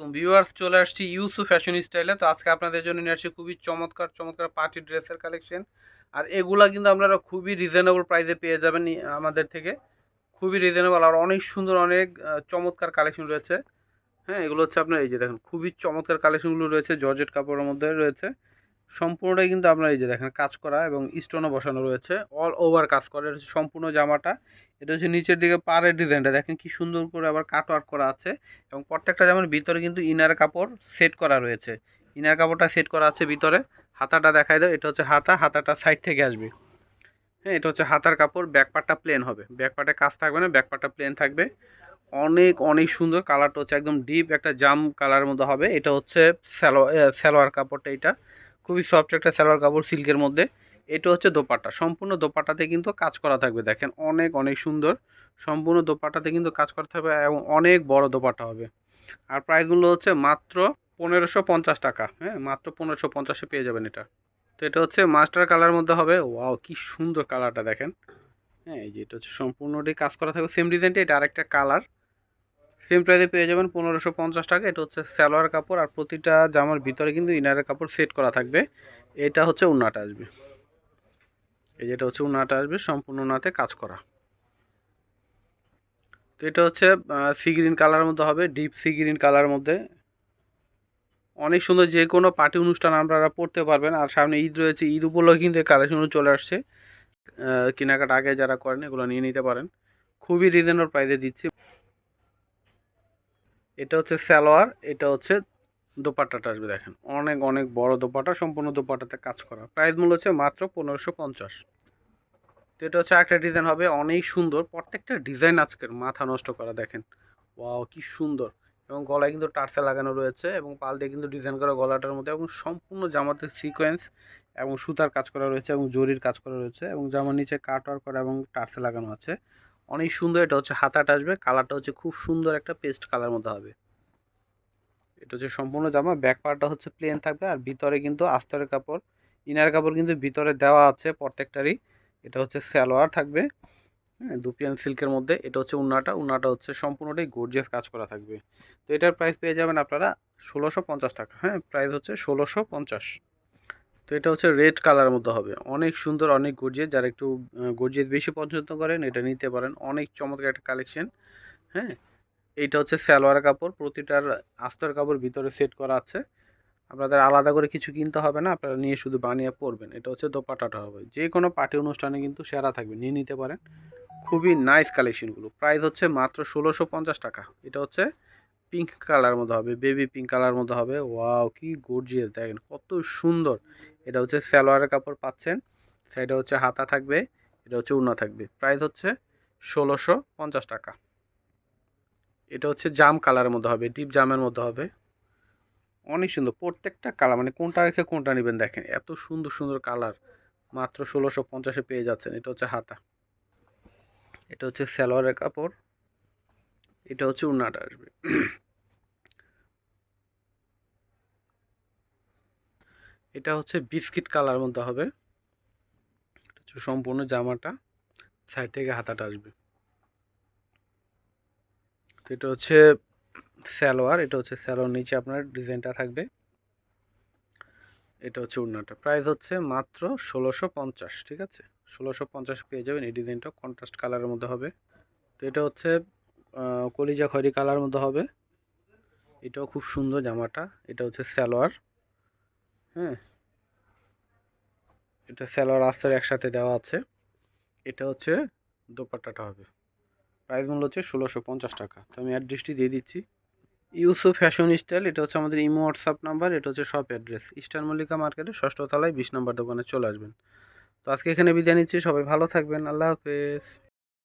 আলাইকুম ভিউয়ার্স চলে আসছি ইউসু ফ্যাশন স্টাইলে তো আজকে আপনাদের জন্য নিয়ে আসছি খুবই চমৎকার চমৎকার পার্টি ড্রেসের কালেকশন আর এগুলা কিন্তু আপনারা খুবই রিজনেবল প্রাইসে পেয়ে যাবেন আমাদের থেকে। খুবই রিজনেবল আর অনেক সুন্দর, অনেক চমৎকার কালেকশন রয়েছে। হ্যাঁ এগুলো হচ্ছে আপনার এই যে দেখেন, খুবই চমৎকার কালেকশনগুলো রয়েছে। জর্জেট কাপড়ের মধ্যে রয়েছে। সম্পূর্ণটাই কিন্তু আপনার এই যে দেখেন, কাজ করা এবং স্টোনও বসানো রয়েছে। অল ওভার কাজ করা। সম্পূর্ণ জামাটা। এটা হচ্ছে নিচের দিকে পাড়ের ডিজাইনটা দেখেন কি সুন্দর করে আবার কাট ওয়ার্ক করা আছে এবং প্রত্যেকটা জামার ভিতরে কিন্তু ইনার কাপড় সেট করা রয়েছে। ইনার কাপড়টা সেট করা আছে ভিতরে। হাতাটা দেখাই দাও। এটা হচ্ছে হাতা। হাতাটা সাইড থেকে আসবে। হ্যাঁ এটা হচ্ছে হাতার কাপড়। ব্যাক পার্টটা প্লেন হবে। ব্যাক পার্টে কাজ থাকবে না। ব্যাক পার্টটা প্লেন থাকবে। অনেক অনেক সুন্দর। কালারটা হচ্ছে একদম ডিপ একটা জাম কালারের মধ্যে হবে। এটা হচ্ছে সালোয়ার সালোয়ার কাপড়টা এটা। খুবই সফট একটা সালোয়ার কাপড় সিল্কের মধ্যে। এটা হচ্ছে দোপাট্টা। সম্পূর্ণ দোপাট্টাতে কিন্তু কাজ করা থাকবে। দেখেন, অনেক অনেক সুন্দর। সম্পূর্ণ দোপাট্টাতে কিন্তু কাজ করা থাকবে এবং অনেক বড় দোপাট্টা হবে। আর প্রাইসগুলো হচ্ছে মাত্র পনেরোশো পঞ্চাশ টাকা। হ্যাঁ মাত্র পনেরোশো পঞ্চাশে পেয়ে যাবেন এটা। তো এটা হচ্ছে মাস্টার কালার মধ্যে হবে। ওয়াও কি সুন্দর কালারটা দেখেন। হ্যাঁ এই যে এটা হচ্ছে সম্পূর্ণটাই কাজ করা থাকবে। সেম ডিজাইনটা এটা আরেকটা কালার সেম প্রাইসে পেয়ে যাবেন পনেরোশো পঞ্চাশ টাকা। এটা হচ্ছে সালোয়ার কাপড় আর প্রতিটা জামার ভিতরে কিন্তু ইনারের কাপড় সেট করা থাকবে। এটা হচ্ছে উন্নাটা আসবে। এই যেটা হচ্ছে উন্নাটা আসবে, সম্পূর্ণ উন্নাতে কাজ করা। তো এটা হচ্ছে সি গ্রিন কালারের মধ্যে হবে ডিপ সি গ্রিন কালারের মধ্যে। অনেক সুন্দর যে কোনো পার্টি অনুষ্ঠান আপনারা পড়তে পারবেন। আর সামনে ঈদ রয়েছে, ঈদ উপলক্ষে কিন্তু কালেকশনগুলো চলে আসছে। কেনাকাটা আগে যারা করেন এগুলো নিয়ে নিতে পারেন। খুবই রিজনেবল প্রাইসে দিচ্ছি। এটা হচ্ছে সালোয়ার, এটা হচ্ছে দোপাট্টাটা আসবে দেখেন। অনেক অনেক বড় দোপাটা সম্পূর্ণ দোপাটাতে কাজ করা। প্রাইস মূল্য হচ্ছে মাত্র পনেরোশো পঞ্চাশ। তো এটা হচ্ছে একটা ডিজাইন হবে, অনেক সুন্দর। প্রত্যেকটা ডিজাইন আজকের মাথা নষ্ট করা, দেখেন। ওয়াও, কি সুন্দর। এবং গলায় কিন্তু টার্সে লাগানো রয়েছে এবং পাল দিয়ে কিন্তু ডিজাইন করা গলাটার মধ্যে এবং সম্পূর্ণ জামাতে সিকোয়েন্স এবং সুতার কাজ করা রয়েছে এবং জরির কাজ করা রয়েছে এবং জামার নিচে কাট ওয়ার্ক করা এবং টার্সে লাগানো আছে। অনেক সুন্দর, এটা হচ্ছে হাতাটা আসবে, কালারটা হচ্ছে খুব সুন্দর একটা পেস্ট কালার মধ্যে হবে। এটা হচ্ছে সম্পূর্ণ জামা ব্যাক পার্টটা হচ্ছে প্লেন থাকবে, আর ভিতরে কিন্তু আস্তরের কাপড় ইনার কাপড় কিন্তু ভিতরে দেওয়া আছে প্রত্যেকটারই। এটা হচ্ছে সালোয়ার থাকবে হ্যাঁ দুপিয়ান সিল্কের মধ্যে, এটা হচ্ছে উন্নাটা উন্নাটা হচ্ছে সম্পূর্ণটাই গর্জিয়াস কাজ করা থাকবে। তো এটার প্রাইস পেয়ে যাবেন আপনারা ষোলোশো পঞ্চাশ টাকা হ্যাঁ প্রাইস হচ্ছে ষোলোশো পঞ্চাশ। তো এটা হচ্ছে রেড কালারের মধ্যে হবে। অনেক সুন্দর, অনেক গর্জিয়াস যারা একটু গর্জিয়াস বেশি পছন্দ করেন, এটা নিতে পারেন। অনেক চমৎকার একটা কালেকশন হ্যাঁ? এইটা হচ্ছে সালোয়ার কাপড়। প্রতিটার আস্তর কাপড় ভিতরে সেট করা আছে। আপনাদের আলাদা করে কিছু কিনতে হবে না। আপনারা নিয়ে শুধু বানিয়ে পরবেন। এটা হচ্ছে দোপাটাটা হবে। যে কোনো পার্টি অনুষ্ঠানে কিন্তু সেরা থাকবে। নিয়ে নিতে পারেন। খুবই নাইস কালেকশনগুলো প্রাইস হচ্ছে মাত্র ষোলোশো পঞ্চাশ টাকা। এটা হচ্ছে পিঙ্ক কালার মধ্যে হবে বেবি পিঙ্ক কালার মধ্যে হবে। ওয়াও কি গর্জিয়াস দেখেন কত সুন্দর। এটা হচ্ছে সালোয়ারের কাপড় পাচ্ছেন সাইডে হচ্ছে হাতা থাকবে, এটা হচ্ছে উন্না থাকবে। প্রাইস হচ্ছে ষোলোশো পঞ্চাশ টাকা। এটা হচ্ছে জাম কালারের মধ্যে হবে ডিপ জামের মধ্যে হবে। অনেক সুন্দর, প্রত্যেকটা কালার মানে কোনটা রেখে কোনটা নেবেন দেখেন, এত সুন্দর সুন্দর কালার মাত্র ষোলোশো পঞ্চাশে পেয়ে যাচ্ছেন, এটা হচ্ছে হাতা। এটা হচ্ছে সালোয়ারের কাপড়, এটা হচ্ছে উন্নাটা আসবে। এটা হচ্ছে বিস্কিট কালার মধ্যে হবে। সম্পূর্ণ জামাটা, সাইড থেকে হাতাটা আসবে। তো এটা হচ্ছে সালোয়ার, এটা হচ্ছে সালোয়ার নিচে আপনার ডিজাইনটা থাকবে। এটা হচ্ছে উন্নাটা প্রাইস হচ্ছে মাত্র ষোলোশো পঞ্চাশ, ঠিক আছে? ষোলোশো পঞ্চাশ পেয়ে যাবেন, এই ডিজাইনটা কন্ট্রাস্ট কালারের মধ্যে হবে। তো এটা হচ্ছে কলিজা খয়রি কালার মধ্যে হবে। এটাও খুব সুন্দর জামাটা, এটা হচ্ছে সালোয়ার। হ্যাঁ। এটা সালোয়ার আস্তার একসাথে দেওয়া আছে। এটা হচ্ছে দোপাট্টাটা হবে। প্রাইস মূল্য হচ্ছে ষোলোশো পঞ্চাশ টাকা। তো আমি অ্যাড্রেসটি দিয়ে দিচ্ছি। ইউসুফ ফ্যাশন স্টাইল, এটা হচ্ছে আমাদের ইমো হোয়াটসঅ্যাপ নাম্বার, এটা হচ্ছে শপ অ্যাড্রেস। ইস্টার্ন মল্লিকা মার্কেটে ষষ্ঠ তলায় বিশ নম্বর দোকানে চলে আসবেন। তো আজকে এখানে বিদায় নিচ্ছি। সবাই ভালো থাকবেন। আল্লাহ হাফেজ।